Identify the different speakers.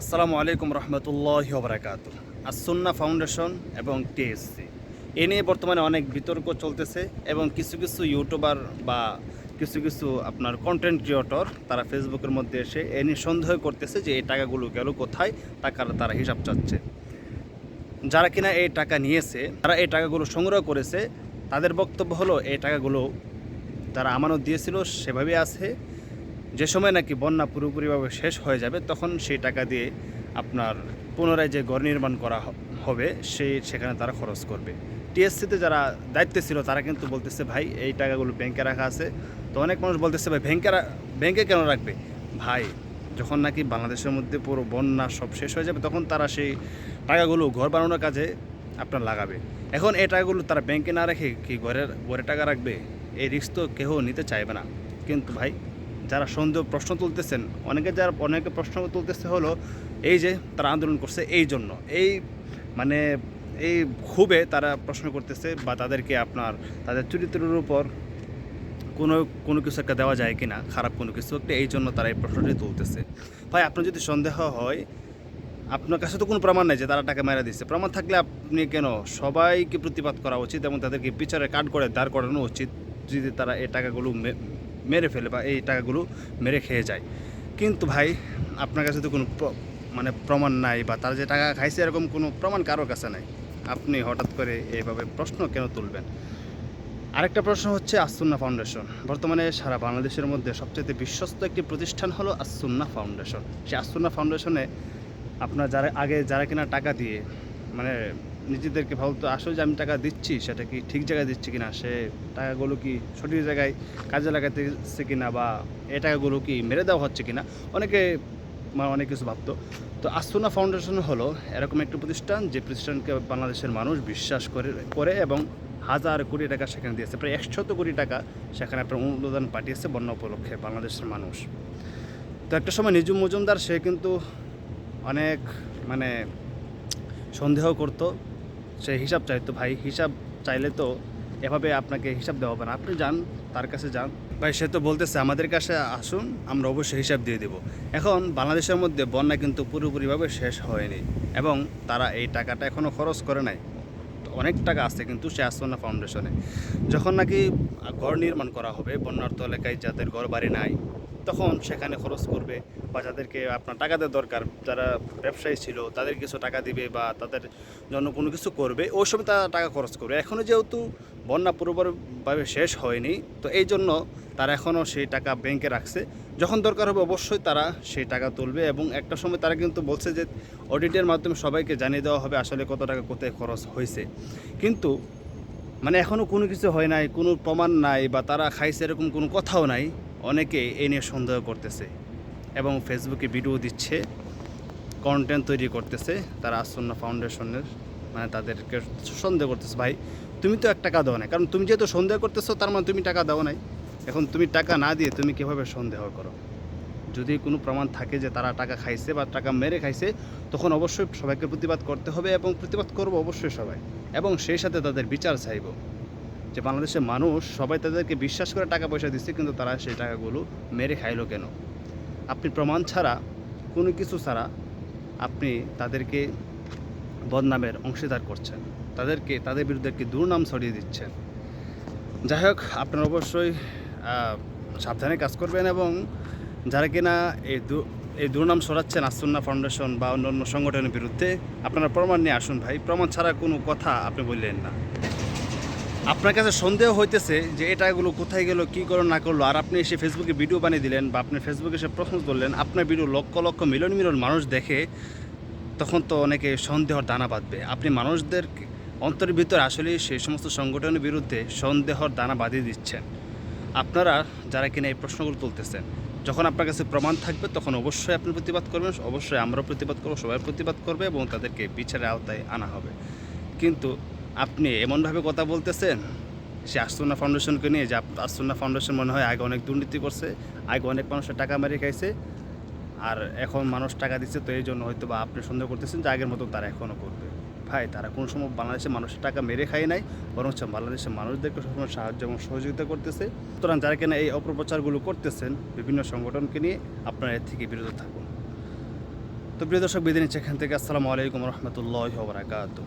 Speaker 1: আসসালামু আলাইকুম রহমতুল্লাহ বরাকাত আসন্না ফাউন্ডেশন এবং টিএসসি। এ নিয়ে বর্তমানে অনেক বিতর্ক চলতেছে এবং কিছু কিছু ইউটিউবার বা কিছু কিছু আপনার কন্টেন্ট ক্রিয়েটর তারা ফেসবুকের মধ্যে এসে এ নিয়ে সন্দেহ করতেছে যে এই টাকাগুলো গেল কোথায়, টাকার তারা হিসাব চাচ্ছে। যারা কিনা এই টাকা নিয়েছে, তারা এই টাকাগুলো সংগ্রহ করেছে, তাদের বক্তব্য হলো, এই টাকাগুলো তারা আমানত দিয়েছিল সেভাবে আছে। যে সময় নাকি বন্যা পুরোপুরিভাবে শেষ হয়ে যাবে, তখন সেই টাকা দিয়ে আপনার পুনরায় যে ঘর নির্মাণ করা হবে সেই সেখানে তারা খরচ করবে। টিএসসিতে যারা দায়িত্বে ছিল, তারা কিন্তু বলতেছে, ভাই, এই টাকাগুলো ব্যাংকে রাখা আছে। তো অনেক মানুষ বলতেছে, ভাই ব্যাংকে ব্যাংকে কেন রাখবে? ভাই, যখন নাকি বাংলাদেশের মধ্যে পুরো বন্যা সব শেষ হয়ে যাবে, তখন তারা সেই টাকাগুলো ঘর বানানোর কাজে আপনার লাগাবে। এখন এই টাকাগুলো তারা ব্যাংকে না রেখে কি ঘরের, ঘরে টাকা রাখবে? এই রিস্ক তো কেউ নিতে চাইবে না। কিন্তু ভাই যারা সন্দেহ প্রশ্ন তুলতেছেন, অনেকে যারা অনেকে প্রশ্ন তুলতেছে হলো এই যে তারা আন্দোলন করছে এই জন্য। এই মানে এই খুবে তারা প্রশ্ন করতেছে বা তাদেরকে আপনার তাদের চরিত্রের উপর কোনো কোনো কিছু একটা দেওয়া যায় কি না খারাপ কোনো কিছু একটা, এই জন্য তারা এই প্রশ্নটি তুলতেছে। ভাই, আপনার যদি সন্দেহ হয়, আপনার কাছে তো কোনো প্রমাণ নেই যে তারা টাকা মেরে দিচ্ছে প্রমাণ থাকলে আপনি কেন? সবাইকে প্রতিবাদ করা উচিত এবং তাদেরকে বিচারে কাঠ করে দাঁড় করানো উচিত যদি তারা এই টাকাগুলো মেরে ফেলে বা এই টাকাগুলো মেরে খেয়ে যায়। কিন্তু ভাই, আপনার কাছে তো কোনো মানে প্রমাণ নাই বা তারা যে টাকা খাইছে এরকম কোনো প্রমাণ কারোর কাছে নাই। আপনি হঠাৎ করে এইভাবে প্রশ্ন কেন তুলবেন? আরেকটা প্রশ্ন হচ্ছে আসুন্না ফাউন্ডেশন। বর্তমানে সারা বাংলাদেশের মধ্যে সবচেয়ে বিশ্বস্ত একটি প্রতিষ্ঠান হলো আসুন্না ফাউন্ডেশন। সেই আসুন্না ফাউন্ডেশনে আপনার যারা, আগে যারা কিনা টাকা দিয়ে মানে নিজেদেরকে ভাবতো আসলে যে আমি টাকা দিচ্ছি, সেটা কি ঠিক জায়গায় দিচ্ছি কিনা, সে টাকাগুলো কি সঠিক জায়গায় কাজে লাগাতেছে কিনা বা এই টাকাগুলো কি মেরে দেওয়া হচ্ছে কিনা, অনেকে অনেক কিছু ভাবতো। তো আসুনা ফাউন্ডেশন হলো এরকম একটি প্রতিষ্ঠান, যে প্রতিষ্ঠানকে বাংলাদেশের মানুষ বিশ্বাস করে করে এবং হাজার কোটি টাকা সেখানে দিয়েছে, প্রায় একশত কোটি টাকা সেখানে আপনার অনুদান পাঠিয়েছে বন্যা উপলক্ষে বাংলাদেশের মানুষ। তো একটা সময় নিজুম মজুমদার সে কিন্তু অনেক মানে সন্দেহ করতো সে হিসাব চাইতো ভাই, হিসাব চাইলে তো এভাবে আপনাকে হিসাব দেওয়া হবে না। আপনি যান, তার কাছে যান। ভাই, সে তো বলতেছে, আমাদের কাছে আসুন, আমরা অবশ্যই হিসাব দিয়ে দেব। এখন বাংলাদেশের মধ্যে বন্যা কিন্তু পুরোপুরিভাবে শেষ হয়নি এবং তারা এই টাকাটা এখনও খরচ করে নাই। অনেক টাকা আছে কিন্তু সে আসছে না ফাউন্ডেশনে। যখন নাকি ঘর নির্মাণ করা হবে বন্যার্থ এলাকায় যাদের ঘর বাড়ি নাই তখন সেখানে খরচ করবে বা যাদেরকে আপনার টাকা দেওয়ার দরকার, যারা ব্যবসায়ী ছিল, তাদের কিছু টাকা দিবে বা তাদের জন্য কোনো কিছু করবে, ওই সময় তারা টাকা খরচ করবে। এখনও যেহেতু বন্যা পুরোপুরিভাবে শেষ হয়নি, তো এই জন্য তারা এখনও সেই টাকা ব্যাংকে রাখছে। যখন দরকার হবে অবশ্যই তারা সেই টাকা তুলবে এবং একটা সময় তারা কিন্তু বলছে যে অডিটের মাধ্যমে সবাইকে জানিয়ে দেওয়া হবে আসলে কত টাকা কোথায় খরচ হয়েছে। কিন্তু মানে এখনও কোনো কিছু হয় নাই, কোনো প্রমাণ নাই বা তারা খাইছে এরকম কোনো কথাও নাই, অনেকে এ নিয়ে সন্দেহ করতেছে এবং ফেসবুকে ভিডিও দিচ্ছে কন্টেন্ট তৈরি করতেছে তারা আসন্না ফাউন্ডেশনের মানে তাদেরকে সন্দেহ করতেছে, ভাই, তুমি তো এক টাকা দাও না কারণ তুমি যেহেতু সন্দেহ করতেছো, তার মানে তুমি টাকা দাও নাই। এখন তুমি টাকা না দিয়ে তুমি কীভাবে সন্দেহ করো? যদি কোনো প্রমাণ থাকে যে তারা টাকা খাইছে বা টাকা মেরে খাইছে, তখন অবশ্যই সবাইকে প্রতিবাদ করতে হবে এবং প্রতিবাদ করব অবশ্যই সবাই। এবং সেই সাথে তাদের বিচার চাইব যে বাংলাদেশের মানুষ সবাই তাদেরকে বিশ্বাস করে টাকা পয়সা দিচ্ছে, কিন্তু তারা সেই টাকাগুলো মেরে খাইলো কেন? আপনি প্রমাণ ছাড়া, কোনো কিছু ছাড়া আপনি তাদেরকে বদনামের অংশীদার করছেন। তাদেরকে, তাদের বিরুদ্ধে একটি দুর্নাম ছড়িয়ে দিচ্ছেন। যাই হোক, আপনারা অবশ্যই সাবধানে কাজ করবেন এবং যারা কিনা এই দু, এই দুর্নাম সরাচ্ছেন আসন্না ফাউন্ডেশন বা অন্য অন্য সংগঠনের বিরুদ্ধে, আপনারা প্রমাণ নিয়ে আসুন ভাই। প্রমাণ ছাড়া কোনো কথা আপনি বললেন না। আপনার কাছে সন্দেহ হইতেছে যে এই টাকাগুলো কোথায় গেল, কী করল, না করল, আর আপনি এসে ফেসবুকে ভিডিও বানিয়ে দিলেন বা আপনি ফেসবুকে এসে প্রশ্ন করলেন আপনার ভিডিও লক্ষ লক্ষ মিলন মিলন মানুষ দেখে তখন তো অনেকে সন্দেহর দানা বাঁধবে। আপনি মানুষদের অন্তরের ভিতরে আসলে সেই সমস্ত সংগঠনের বিরুদ্ধে সন্দেহর দানা বাঁধিয়ে দিচ্ছেন। আপনারা যারা কিনা এই প্রশ্নগুলো তুলতেছেন, যখন আপনার কাছে প্রমাণ থাকবে, তখন অবশ্যই আপনি প্রতিবাদ করবেন, অবশ্যই আমরাও প্রতিবাদ করব, সবাই প্রতিবাদ করবে এবং তাদেরকে বিচারের আওতায় আনা হবে। কিন্তু আপনি এমনভাবে কথা বলতেছেন, সে আস্তনা ফাউন্ডেশনকে নিয়ে যে আস্তনা ফাউন্ডেশন মনে হয় আগে অনেক দুর্নীতি করছে, আগে অনেক মানুষের টাকা মারিয়ে খাইছে, আর এখন মানুষ টাকা দিচ্ছে, তো এই জন্য হয়তো বা আপনি সন্দেহ করতেছেন যে আগের মতো তারা এখনও করবে। ভাই, তারা কোনো সময় বাংলাদেশের মানুষের টাকা মেরে খায় নাই বরং বাংলাদেশের মানুষদেরকে সবসময় সাহায্য এবং সহযোগিতা করতেছে। সুতরাং যারা কিনা এই অপপ্রচারগুলো করতেছেন, বিভিন্ন সংগঠনকে নিয়ে আপনারা এর থেকে বিরত থাকুন। তো প্রিয় দর্শক বিদিন এখান থেকে। আসসালামু আলাইকুম রহমতুল্লাহ বারাকাতু